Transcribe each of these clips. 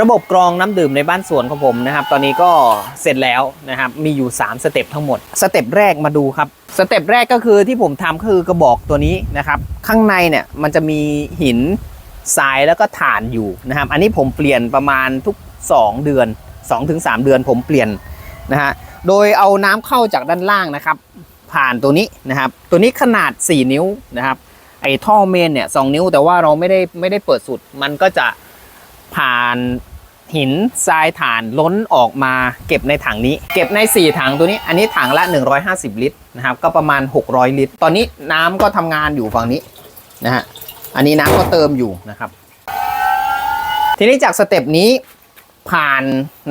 ระบบกรองน้ำดื่มในบ้านสวนของผมนะครับ ตอนนี้ก็เสร็จแล้วนะครับ มีอยู่ 3 สเต็ปทั้งหมด สเต็ปแรกมาดูครับ สเต็ปแรกก็คือที่ผมทำคือกระบอกตัวนี้นะครับ ข้างในเนี่ยมันจะมีหินทรายแล้วก็ถ่านอยู่นะครับ อันนี้ผมเปลี่ยนประมาณทุก 2 เดือน 2-3 เดือนผมเปลี่ยนนะฮะ โดยเอาน้ำเข้าจากด้านล่างนะครับ ผ่านตัวนี้นะครับ ตัวนี้ขนาด 4 นิ้วนะครับ ไอ้ท่อเมนเนี่ยสนิ้วแต่ว่าเราไม่ได้ไม่ได้เปิดสุด มันก็จะ ผ่านหินทรายถ่านล้นออกมาเก็บในถังนี้ เก็บใน 4 ถังตัวนี้ อันนี้ถังละ 150 ลิตรนะครับ ก็ประมาณ 600 ลิตร ตอนนี้น้ำก็ทำงานอยู่ฝั่งนี้นะฮะอันนี้น้ำก็เติมอยู่นะครับ ทีนี้จากสเต็ปนี้ผ่าน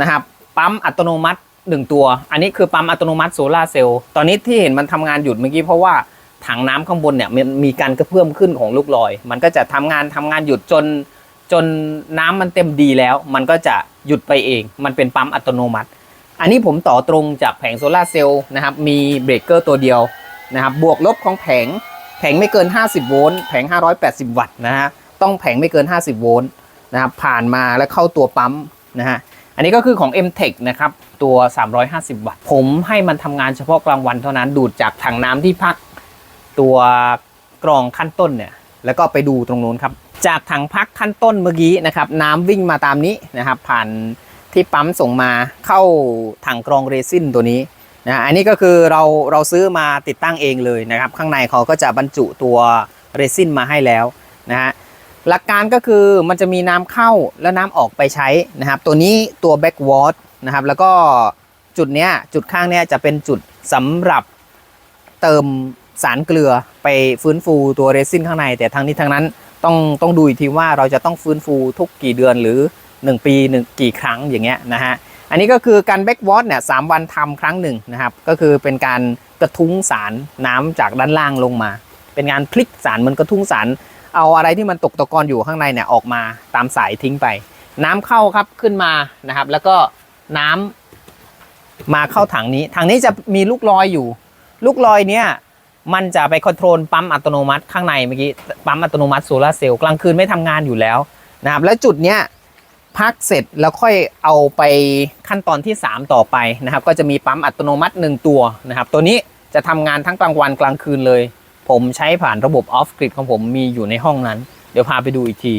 นะครับปั๊มอัตโนมัติ1ตัว อันนี้คือปั๊มอัตโนมัติโซลาเซลล์ตอนนี้ที่เห็นมันทำงานหยุดเมื่อกี้เพราะว่าถังน้ำข้างบนเนี่ยมันมีการกระเพื่อมขึ้นของลูกลอย มันก็จะทำงานทำงานหยุดจน จนน้ำมันเต็มดีแล้ว มันก็จะหยุดไปเอง มันเป็นปั๊มอัตโนมัติ อันนี้ผมต่อตรงจากแผงโซลาเซลล์นะครับ มีเบรกเกอร์ตัวเดียวนะครับ บวกลบของแผง แผงไม่เกิน 50 โวลต์ แผง 580 วัตต์นะฮะ ต้องแผงไม่เกิน 50 โวลต์นะครับ ผ่านมาแล้วเข้าตัวปั๊มนะฮะ อันนี้ก็คือของ M-Tech นะครับ ตัว 350 วัตต์ ผมให้มันทำงานเฉพาะกลางวันเท่านั้น ดูดจากถังน้ำที่พักตัวกรองขั้นต้นเนี่ย แล้วก็ไปดูตรงนู้นครับ จากถังพักขั้นต้นเมื่อกี้นะครับน้ำวิ่งมาตามนี้นะครับผ่านที่ปั๊มส่งมาเข้าถังกรองเรซินตัวนี้นะอันนี้ก็คือเราเราซื้อมาติดตั้งเองเลยนะครับ ข้างในเขาก็จะบรรจุตัวเรซินมาให้แล้วนะฮะหลักการก็คือมันจะมีน้ำเข้าและน้ำออกไปใช้นะครับ ตัวนี้ตัว backward นะครับแล้วก็จุดเนี้ยจุดข้างเนี้ยจะเป็นจุดสำหรับเติมสารเกลือไปฟื้นฟูตัวเรซินข้างใน แต่ทั้งนี้ทั้งนั้น ต้องต้องดูอีกทีว่าเราจะต้องฟื้นฟูทุกกี่เดือนหรือ 1 ปีหนึ่งกี่ครั้งอย่างเงี้ยนะฮะอันนี้ก็คือการแบ็กวอตเนี่ยสามวันทำครั้งหนึ่งนะครับ ก็คือเป็นการกระทุ้งสารน้ำจากด้านล่างลงมา เป็นการพลิกสารมันกระทุ้งสารเอาอะไรที่มันตกตะกอนอยู่ข้างในเนี่ยออกมาตามสายทิ้งไป น้ำเข้าครับขึ้นมานะครับ แล้วก็น้ำมาเข้าถังนี้ถังนี้จะมีลูกลอยอยู่ ลูกลอยเนี่ย มันจะไปคอนโทรลปั๊มอัตโนมัติข้างในเมื่อกี้ปั๊มอัตโนมัติโซลาเซลล์กลางคืนไม่ทำงานอยู่แล้วนะครับแล้วจุดเนี้ยพักเสร็จแล้วค่อยเอาไปขั้นตอนที่ 3 ต่อไปนะครับ ก็จะมีปั๊มอัตโนมัติ 1 ตัวนะครับ ตัวนี้จะทำงานทั้งกลางวันกลางคืนเลย ผมใช้ผ่านระบบออฟกริดของผมมีอยู่ในห้องนั้น เดี๋ยวพาไปดูอีกที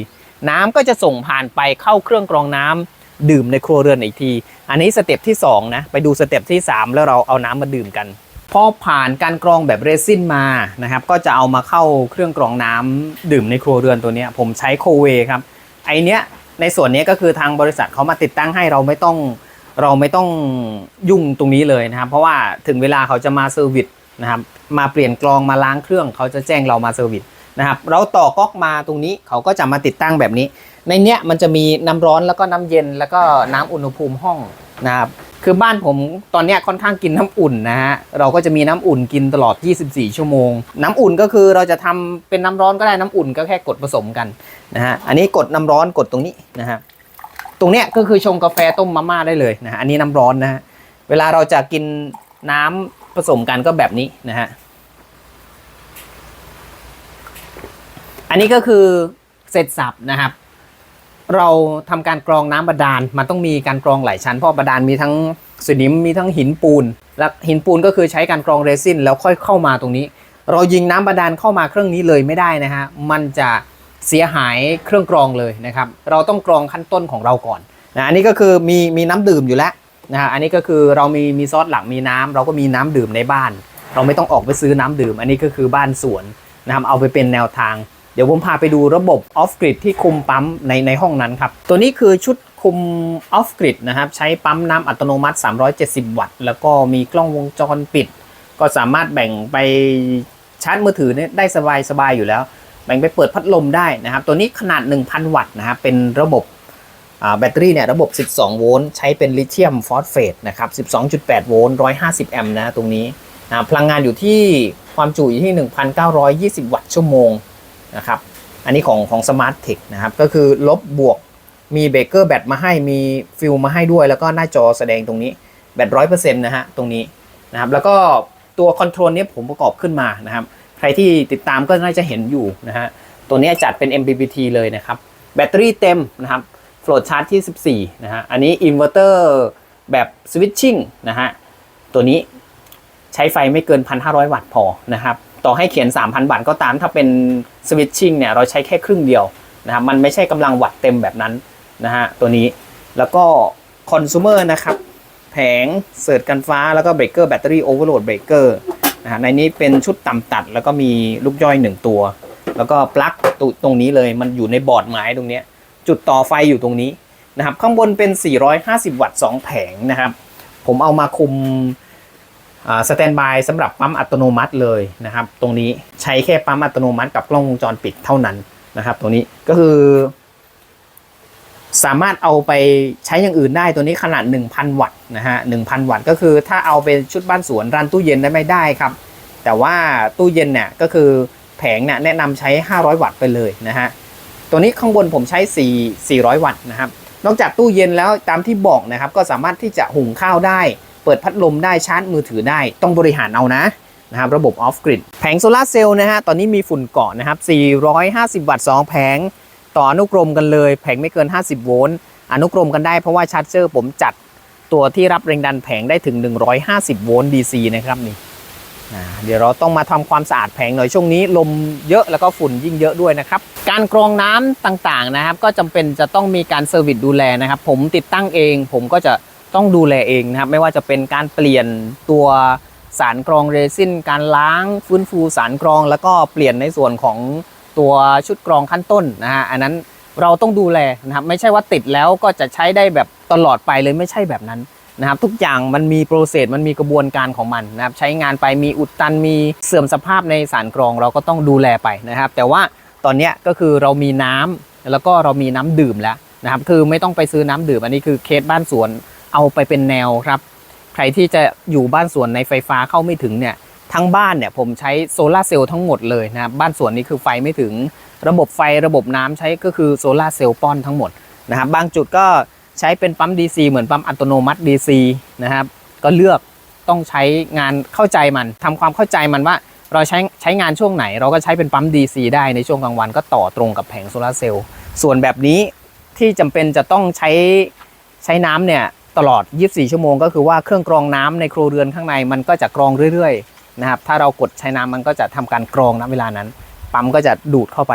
น้ำก็จะส่งผ่านไปเข้าเครื่องกรองน้ำดื่มในครัวเรือนอีกที อันนี้สเต็ปที่2นะไปดูสเต็ปที่ 3 แล้วเราเอาน้ำมาดื่มกัน พอผ่านการกรองแบบเรซินมานะครับ ก็จะเอามาเข้าเครื่องกรองน้ำดื่มในครัวเรือนตัวนี้ผมใช้โคเวครับ ไอเนี้ยในส่วนนี้ก็คือทางบริษัทเขามาติดตั้งให้เราไม่ต้องเราไม่ต้องยุ่งตรงนี้เลยนะครับ เพราะว่าถึงเวลาเขาจะมาเซอร์วิสนะครับมาเปลี่ยนกรองมาล้างเครื่อง เขาจะแจ้งเรามาเซอร์วิสนะครับเราต่อก๊อกมาตรงนี้เขาก็จะมาติดตั้งแบบนี้ ในเนี้ยมันจะมีน้ำร้อนแล้วก็น้ำเย็นแล้วก็น้ำอุณหภูมิห้องนะครับ คือบ้านผมตอนนี้ค่อนข้างกินน้ำอุ่นนะฮะ เราก็จะมีน้ำอุ่นกินตลอด 24 ชั่วโมง น้ำอุ่นก็คือเราจะทำเป็นน้ำร้อนก็ได้น้ำอุ่นก็แค่กดผสมกันนะฮะ อันนี้กดน้ำร้อนกดตรงนี้นะฮะ ตรงเนี้ยก็คือชงกาแฟต้มมาม่าได้เลยนะฮะ อันนี้น้ำร้อนนะฮะ เวลาเราจะกินน้ำผสมกันก็แบบนี้นะฮะ อันนี้ก็คือเสร็จสับนะครับ เราทำการกรองน้ำบาดาลมันต้องมีการกรองหลายชั้นเพราะบาดาลมีทั้งสนิมมีทั้งหินปูน และหินปูนก็คือใช้การกรองเรซินแล้วค่อยเข้ามาตรงนี้ เรายิงน้ำบาดาลเข้ามาเครื่องนี้เลยไม่ได้นะฮะมันจะเสียหายเครื่องกรองเลยนะครับ เราต้องกรองขั้นต้นของเราก่อนนะอันนี้ก็คือมีมีน้ำดื่มอยู่แล้วนะฮะอันนี้ก็คือเรามีมีซอสหลักมีน้ำเราก็มีน้ำดื่มในบ้าน เราไม่ต้องออกไปซื้อน้ำดื่ม อันนี้ก็คือบ้านสวนนะครับเอาไปเป็นแนวทาง ดี๋ยวผมพาไปดูระบบออฟกริดที่คุมปั๊มในในห้องนั้นครับ ตัวนี้คือชุดคุมออฟกริดนะครับ ใช้ปั๊มน้ำอัตโนมัติ 370 วัตต์ แล้วก็มีกล้องวงจรปิด ก็สามารถแบ่งไปชาร์จมือถือเนี่ยได้สบายสบายอยู่แล้ว แบ่งไปเปิดพัดลมได้นะครับ ตัวนี้ขนาด 1,000 วัตต์นะครับ เป็นระบบแบตเตอรี่เนี่ยระบบ 12 โวลต์ใช้เป็นลิเธียมฟอสเฟตนะครับ 12.8 โวลต์ 150 แอมป์นะตรงนี้นะพลังงานอยู่ที่ความจุอยู่ที่ 1,920 วัตต์ชั่วโมง นะครับ อันนี้ของของ Smart Tech นะครับ ก็คือลบบวกมีเบเกอร์แบตมาให้มีฟิลมาให้ด้วย แล้วก็หน้าจอแสดงตรงนี้แบตร้อยเปอร์เซ็นต์นะฮะตรงนี้นะครับแล้วก็ตัวคอนโทรลนี้ผมประกอบขึ้นมานะครับ ใครที่ติดตามก็น่าจะเห็นอยู่นะฮะตัวนี้จัดเป็น MPPT เลยนะครับ แบตเตอรี่เต็มนะครับไฟโฟลชาร์จที่ 14นะฮะอันนี้อินเวอร์เตอร์แบบสวิตชิ่งนะฮะตัวนี้ใช้ไฟไม่เกิน 1,500 วัตต์พอนะครับ ต่อให้เขียน 3,000วัตต์ก็ตามถ้าเป็นสวิตชิ่งเนี่ยเราใช้แค่ครึ่งเดียวนะครับมันไม่ใช่กำลังวัตต์เต็มแบบนั้นนะฮะตัวนี้แล้วก็คอน sumer นะครับแผงเสิร์ชกันฟ้าแล้วก็เบรกเกอร์แบตเตอรี่โอเวอร์โหลดเบรกเกอร์นะฮะในนี้เป็นชุดต่ำตัด แล้วก็มีลูกย่อย 1 ตัว แล้วก็ปลั๊กตตรงนี้เลยมันอยู่ในบอร์ดไม้ตรงเนี้ยจุดต่อไฟอยู่ตรงนี้นะครับข้างบนเป็น 450 วัตต์ 2 แผงนะครับ ผมเอามาคุม สแตนบายสำหรับปั๊มอัตโนมัติเลยนะครับ ตรงนี้ใช้แค่ปั๊มอัตโนมัติกับกล้องวงจรปิดเท่านั้นนะครับตรงนี้ก็คือ สามารถเอาไปใช้อย่างอื่นได้ตัวนี้ขนาด 1,000 วัตต์นะฮะ1,000 วัตต์ก็คือถ้าเอาเป็นชุดบ้านสวนรันตู้เย็นได้ไม่ได้ครับ แต่ว่าตู้เย็นเนี่ยก็คือแผงเนี่ยแนะนำใช้ 500 วัตต์ไปเลยนะฮะตัวนี้ข้างบนผมใช้ 4 400 วัตต์นะครับ นอกจากตู้เย็นแล้วตามที่บอกนะครับ ก็สามารถที่จะหุงข้าวได้ ปิดพัดลมได้ชาร์จมือถือได้ต้องบริหารเอานะนะครับระบบออฟกริดแผงโซลาเซลล์นะฮะตอนนี้มีฝุ่นเกาะนะครับ 450 วัตต์ 2 แผง ต่ออนุกรมกันเลย แผงไม่เกิน 50 โวลต์อนุกรมกันได้เพราะว่าชาร์จเจอร์ผมจัดตัวที่รับแรงดันแผงได้ถึง 150 โวลต์ DC นะครับนี่เดี๋ยวเราต้องมาทำความสะอาดแผงหน่อยช่วงนี้ลมเยอะแล้วก็ฝุ่นยิ่งเยอะด้วยนะครับ การกรองน้ำต่างๆนะครับ ก็จำเป็นจะต้องมีการเซอร์วิสดูแลนะครับ ผมติดตั้งเอง ผมก็จะ ต้องดูแลเองนะครับ ไม่ว่าจะเป็นการเปลี่ยนตัวสารกรองเรซินการล้างฟื้นฟูสารกรอง แล้วก็เปลี่ยนในส่วนของตัวชุดกรองขั้นต้นนะฮะอันนั้นเราต้องดูแลนะครับไม่ใช่ว่าติดแล้วก็จะใช้ได้แบบตลอดไปเลยไม่ใช่แบบนั้นนะครับทุกอย่างมันมีโปรเซสมันมีกระบวนการของมันนะครับใช้งานไปมีอุดตันมีเสื่อมสภาพในสารกรองเราก็ต้องดูแลไปนะครับ แต่ว่าตอนนี้ก็คือเรามีน้ำแล้วก็เรามีน้ำดื่มแล้วนะครับคือไม่ต้องไปซื้อน้ำดื่มอันนี้คือเคสบ้านสวน เอาไปเป็นแนวครับ ใครที่จะอยู่บ้านสวนในไฟฟ้าเข้าไม่ถึงเนี่ยทั้งบ้านเนี่ยผมใช้โซลาร์เซลล์ทั้งหมดเลยนะครับบ้านสวนนี้คือไฟไม่ถึงระบบไฟระบบน้ำใช้ก็คือโซลาร์เซลล์ป้อนทั้งหมดนะครับบางจุดก็ใช้เป็นปั๊ม DC เหมือนปั๊มอัตโนมัติ DC นะครับก็เลือกต้องใช้งานเข้าใจมันทำความเข้าใจมันว่าเราใช้ใช้งานช่วงไหน เราก็ใช้เป็นปั๊ม DC ได้ในช่วงกลางวันก็ต่อตรงกับแผงโซลาร์เซลล์ส่วนแบบนี้ที่จำเป็นจะต้องใช้ใช้น้ำเนี่ย ตลอด 24 ชั่วโมง ก็คือว่าเครื่องกรองน้ำในครัวเรือนข้างในมันก็จะกรองเรื่อยๆนะครับ ถ้าเรากดใช้น้ำมันก็จะทำการกรองนะเวลานั้น ปั๊มก็จะดูดเข้าไป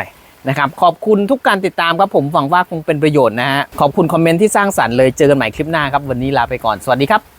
นะครับ ขอบคุณทุกการติดตามครับผมหวังว่าคงเป็นประโยชน์นะฮะ ขอบคุณคอมเมนต์ที่สร้างสรรค์เลย เจอกันใหม่คลิปหน้าครับ วันนี้ลาไปก่อน สวัสดีครับ